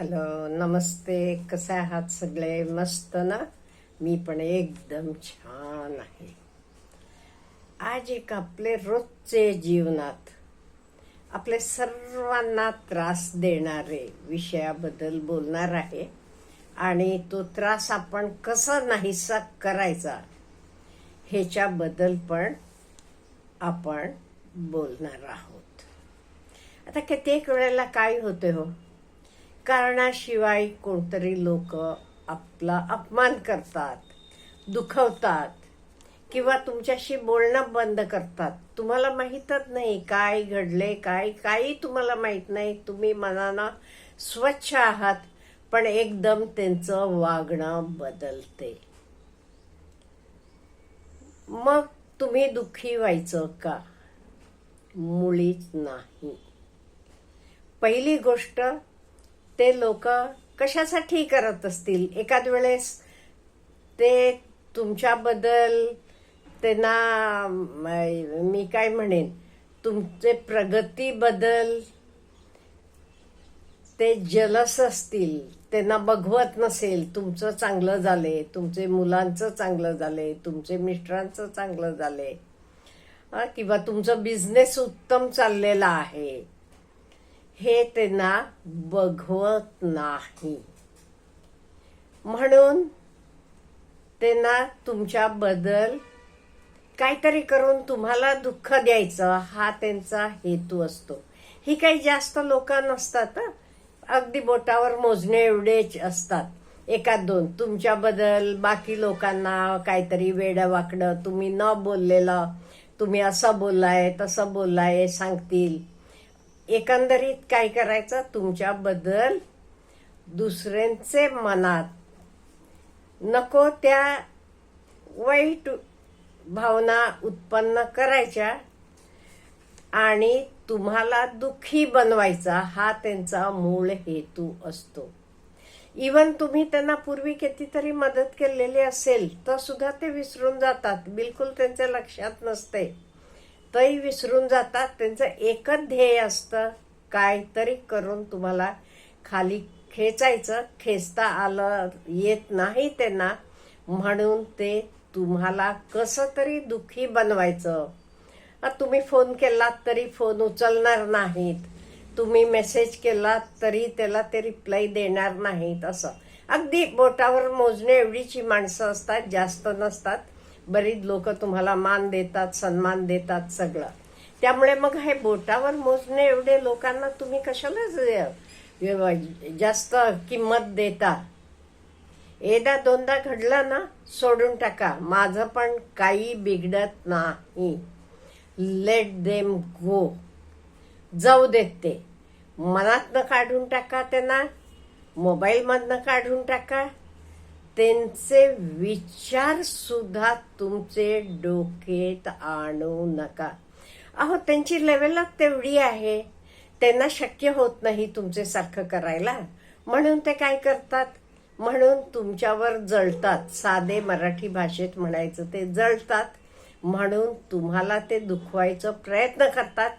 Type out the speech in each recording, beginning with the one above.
Hello नमस्ते. कसे आहात सगळे? मस्त ना? मी पण एकदम छान आहे. आज एक आपले रोजचे जीवनात आपले सर्वांना त्रास देणारे विषयाबद्दल बोलणार आहे. आणि तो त्रास आपण कसा नाहीसा करायचा ह्याच्याबद्दल पण आपण बोलणार आहोत. आता कित्येक वेळेला काय होते हो? कारणाशिवाय कोणतरी लोक आपला अपमान करतात दुखवतात किंवा तुमच्याशी बोलणं बंद करतात. तुम्हाला माहीतच नाही काय घडले काय काही तुम्हाला माहीत नाही. तुम्ही मनानं स्वच्छ आहात पण एकदम त्यांचं वागणं बदलते. मग तुम्ही दुःखी व्हायचं का? मुळीच नाही. पहिली गोष्ट ते लोक कशासाठी करत असतील? एखाद वेळेस ते तुमच्याबद्दल त्यांना मी काय म्हणेन तुमचे प्रगतीबद्दल ते जलस असतील त्यांना बघवत नसेल तुमचं चांगलं झाले तुमचे मुलांचं चांगलं झाले तुमचे मिस्टरांचं चांगलं झाले किंवा तुमचा बिझनेस उत्तम चाललेला आहे. हे त्यांना बघवत नाही. म्हणून त्यांना तुमच्याबद्दल काहीतरी करून तुम्हाला दुःख द्यायचं हा त्यांचा हेतू असतो. ही काही जास्त लोक नसतात अगदी बोटावर मोजणे एवढेच असतात. एकात दोन तुमच्याबद्दल बाकी लोकांना काहीतरी वेडं वाकडं तुम्ही न बोललेलं तुम्ही असं बोललाय तसं बोललाय सांगतील. एकंदरीत काय करायचं? तुमच्याबद्दल दुसऱ्यांचे मनात नको त्या वाईट भावना उत्पन्न करायच्या आणि तुम्हाला दुःखी बनवायचा हा त्यांचा मूळ हेतू असतो. इवन तुम्ही त्यांना पूर्वी कितीतरी मदत केलेली असेल तर सुद्धा ते विसरून जातात. बिलकुल त्यांच्या लक्षात नसते. तरी विसरून जातात. त्यांचं एकच ध्येय असतं काहीतरी करून तुम्हाला खाली खेचायचं. खेचता आलं येत नाही त्यांना. म्हणून ते तुम्हाला कसं तरी दुःखी बनवायचं. तुम्ही फोन केलात तरी फोन उचलणार नाहीत. तुम्ही मेसेज केलात तरी त्याला ते रिप्लाय देणार नाहीत असं. अगदी बोटावर मोजणे एवढीची माणसं असतात जास्त नसतात. बरीच लोक तुम्हाला मान देतात सन्मान देतात सगळं. त्यामुळे मग हे बोटावर मोजणे एवढे लोकांना तुम्ही कशाला जास्त किंमत देता? एकदा दोनदा घडलं ना सोडून टाका. माझं पण काही बिघडत नाही. लेट देम गो जाऊ देत ते. मनातनं काढून टाका त्यांना. मोबाईलमधनं काढून टाका. त्यांचे विचारसुद्धा तुमचे डोक्यात आणू नका. अहो त्यांची लेवलच तेवढी आहे. त्यांना शक्य होत नाही तुमचे सारखं करायला. म्हणून ते काय करतात? म्हणून तुमच्यावर जळतात. साधे मराठी भाषेत म्हणायचं ते जळतात. म्हणून तुम्हाला ते दुखवायचा प्रयत्न करतात.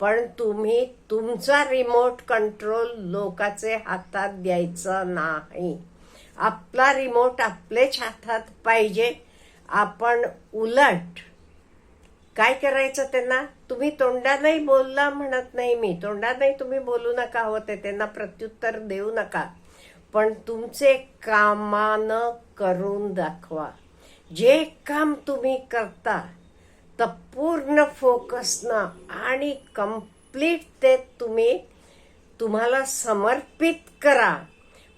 पण तुम्ही तुमचा रिमोट कंट्रोल लोकाचे हातात द्यायचा नाही. आपला रिमोट आपलेच हातात पाहिजे. आपण उलट काय करायचं त्यांना? तुम्ही तोंडानंही बोलला म्हणत नाही मी. तोंडानंही तुम्ही बोलू नका होते त्यांना प्रत्युत्तर देऊ नका. पण तुमचे कामानं करून दाखवा. जे काम तुम्ही करता तर पूर्ण फोकसनं आणि कंप्लीट ते तुम्ही तुम्हाला समर्पित करा.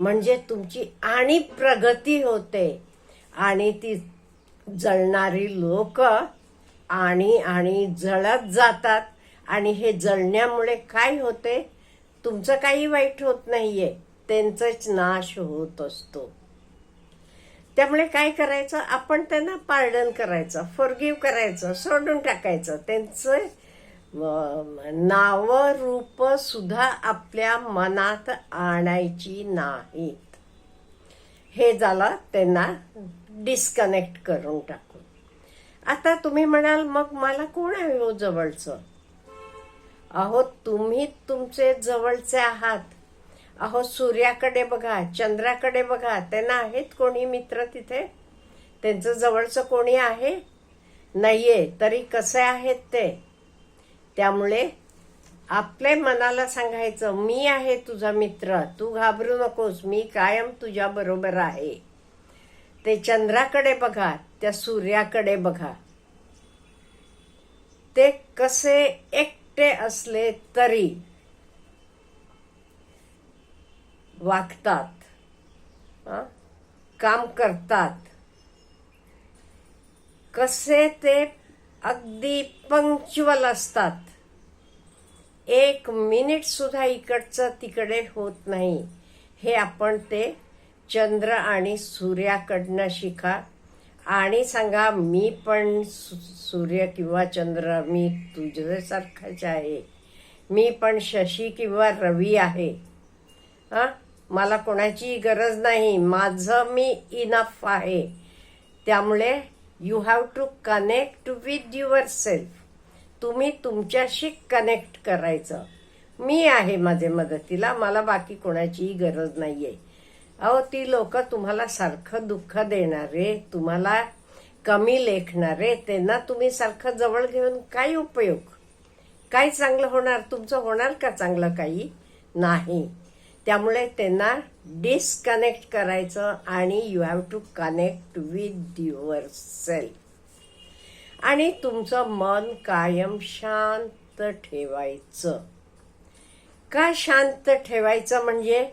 म्हणजे तुमची आणि प्रगती होते. आणि ती जळणारी लोक आणि आणि जळत जातात. आणि हे जळण्यामुळे काय होते? तुमचं काही वाईट होत नाहीये. त्यांचाच नाश होत असतो. त्यामुळे काय करायचं? आपण त्यांना पार्डन करायचं फॉरगिव्ह करायचं सोडून टाकायचं. त्यांचं नाव रूप सुद्धा आपल्या मनात आणायची नाहीत. हे झालं त्यांना डिस्कनेक्ट करून टाकून. आता तुम्ही म्हणाल मग मला कोण आहे हो जवळचं? अहो तुम्ही तुमचे जवळचे आहात. अहो सूर्याकडे बघा चंद्राकडे बघा त्यांना आहेत कोणी मित्र तिथे? त्यांचं जवळचं कोणी आहे? नाहीये तरी कसे आहेत ते? त्यामुळे आपल्या मनाला सांगायचं मी आहे तुझा मित्र तू घाबरू नकोस मी कायम तुझ्या बरोबर आहे. ते चंद्राकडे बघा त्या सूर्याकडे बघा. ते कसे एकटे असले तरी वागतात काम करतात. कसे ते अगदी पंक्च्युअल असतात. एक मिनिट सुद्धा इकडचं तिकडे होत नाही. हे आपण ते चंद्र आणि सूर्याकडनं शिका. आणि सांगा मी पण सु- सूर्य किंवा चंद्र मी तुझ्यासारखाच आहे. मी पण शशी किंवा रवी आहे. हां मला कोणाची गरज नाही. माझं मी इनफ आहे. त्यामुळे you have to connect with your self तुम्ही तुमच्याशी कनेक्ट करायचं. मी आहे माझे मदतीला मला बाकी कोणाचीही गरज नाहीये. अहो ती लोक तुम्हाला सारखं दुःख देणारे तुम्हाला कमी लेखणारे त्यांना तुम्ही सारखं जवळ घेऊन काय उपयोग? काय चांगलं होणार? तुमचं होणार का चांगलं काही? नाही. त्यामुळे त्यांना डिस्कनेक्ट करायचं आणि you have to connect with yourself आणि तुमचं मन कायम शांत ठेवायचं. का शांत ठेवायचं म्हणजे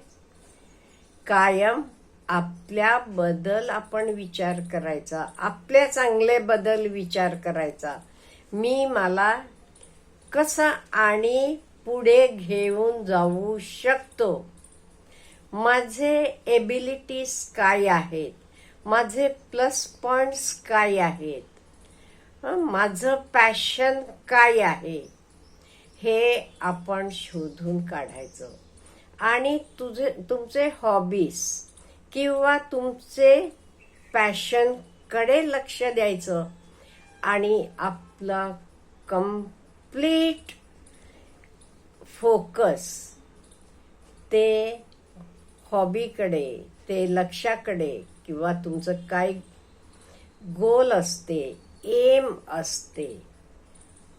कायम आपल्या बदल आपण विचार करायचा आपल्या चांगले बदल विचार करायचा. मी मला कसं आणि पुढे घेऊन जाऊ शकतो? माझे एबिलिटीज काय आहेत? माझे प्लस पॉइंट्स काय आहेत? माझं पॅशन काय आहे? हे आपण शोधून काढायचं. आणि तुझे तुमचे हॉबीज किंवा तुमचे पॅशनकडे लक्ष द्यायचं. आणि आपला कंप्लीट फोकस ते हॉबीकडे ते लक्षाकडे किंवा तुमचं काय गोल असते एम असते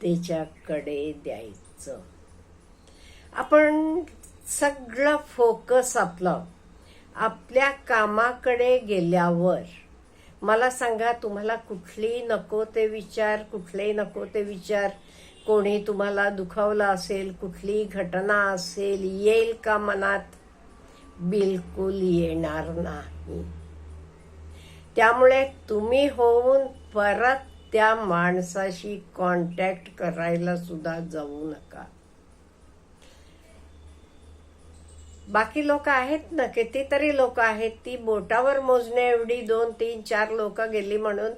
त्याच्याकडे द्यायचं. आपण सगळं फोकस आपलं आपल्या कामाकडे गेल्यावर मला सांगा तुम्हाला कुठली नको ते विचार कुठलेही नको ते विचार कोणी तुम्हाला दुखावलं असेल कुठलीही घटना असेल येईल का मनात? बिलकुल येणार नाही. त्यामुळे तुम्ही होऊन परत त्या माणसाशी कॉन्टॅक्ट करायला सुद्धा जाऊ नका. बाकी लोक आहेत ना कितीतरी लोक आहेत ती बोटावर मोजण्या एवढी दोन तीन चार लोक गेली म्हणून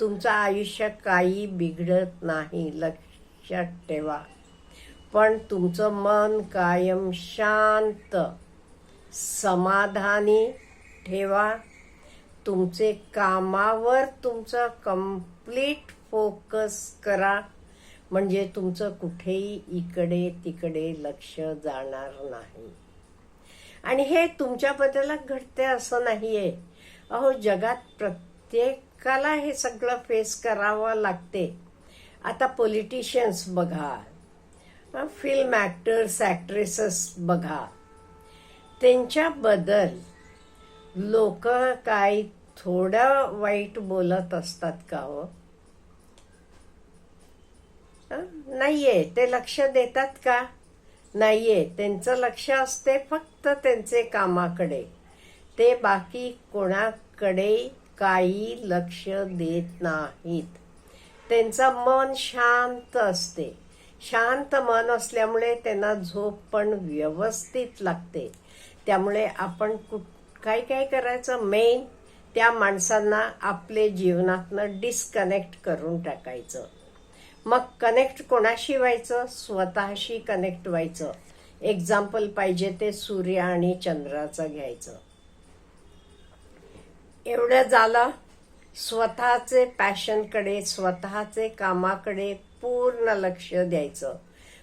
तुमचं आयुष्य काही बिघडत नाही लक्षात ठेवा. पण तुमचं मन कायम शांत. समाधानी ठेवा. तुमचे कामावर तुमचं कंप्लीट फोकस करा. म्हणजे तुमचं कुठेही इकडे तिकडे लक्ष जाणार नाही. आणि हे तुमच्याबद्दल घडते असं नाहीये. अहो जगात प्रत्येकाला हे सगळं फेस करावं लागते. आता पॉलिटिशियन्स बघा. फिल्म ॲक्टर्स ॲक्ट्रेसेस बघा. त्यांच्याबद्दल लोक काय थोडं वाईट बोलत असतात का हो? नाहीये. ते लक्ष देतात का? नाहीये. त्यांचं लक्ष असते फक्त त्यांचे कामाकडे. ते बाकी कोणाकडे काही लक्ष देत नाहीत. त्यांचं मन शांत असते. शांत मन असल्यामुळे त्यांना झोप पण व्यवस्थित लागते. त्यामुळे आपण कुठ काय काय करायचं? मेन त्या माणसांना आपले जीवनातनं डिस्कनेक्ट करून टाकायचं. मग कनेक्ट कोणाशी व्हायचं? स्वतःशी कनेक्ट व्हायचं. एक्झाम्पल पाहिजे ते सूर्य आणि चंद्राचं घ्यायचं. एवढं झालं स्वतःचे पॅशनकडे स्वतःचे कामाकडे पूर्ण लक्ष द्यायचं.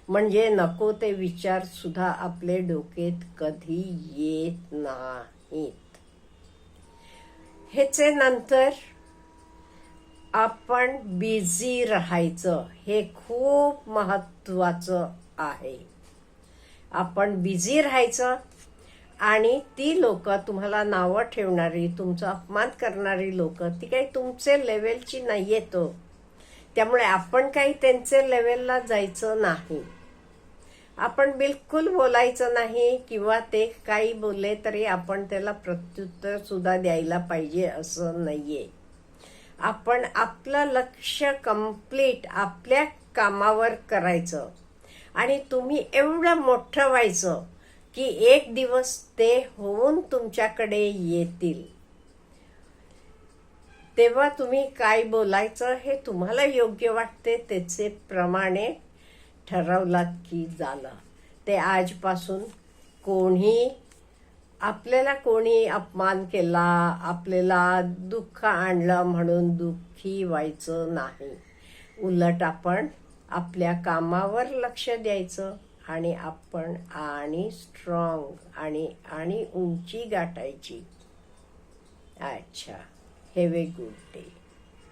म्हणजे नको ते विचार सुद्धा आपले डोकेत कधी येत नाहीत. ह्याचे नंतर आपण बिझी राहायचं हे खूप महत्वाचं आहे. आपण बिझी राहायचं आणि ती लोक तुम्हाला नावं ठेवणारी तुमचा अपमान करणारी लोक ती काही तुमचे लेवलची नाही येतो त्यामुळे आपण काही त्यांचे लेवलला जायचं नाही. आपण बिलकुल बोलायचं नाही किंवा ते काही बोलले तरी आपण त्याला प्रत्युत्तर सुद्धा द्यायला पाहिजे असं नाहीये. आपण आपलं लक्ष कंप्लीट आपल्या कामावर करायचं. आणि तुम्ही एवढं मोठं व्हायचं की एक दिवस ते होऊन तुमच्याकडे येतील. तेव्हा तुम्ही काय बोलायचं हे तुम्हाला योग्य वाटते त्याचे प्रमाणे ठरवलात की झालं. ते आजपासून कोणी आपल्याला कोणी अपमान केला आपल्याला दुःख आणलं म्हणून दुःखी व्हायचं नाही. उलट आपण आपल्या कामावर लक्ष द्यायचं आणि आपण आणि स्ट्रॉंग आणि आणि उंची गाठायची. अच्छा हॅव ए गुड डे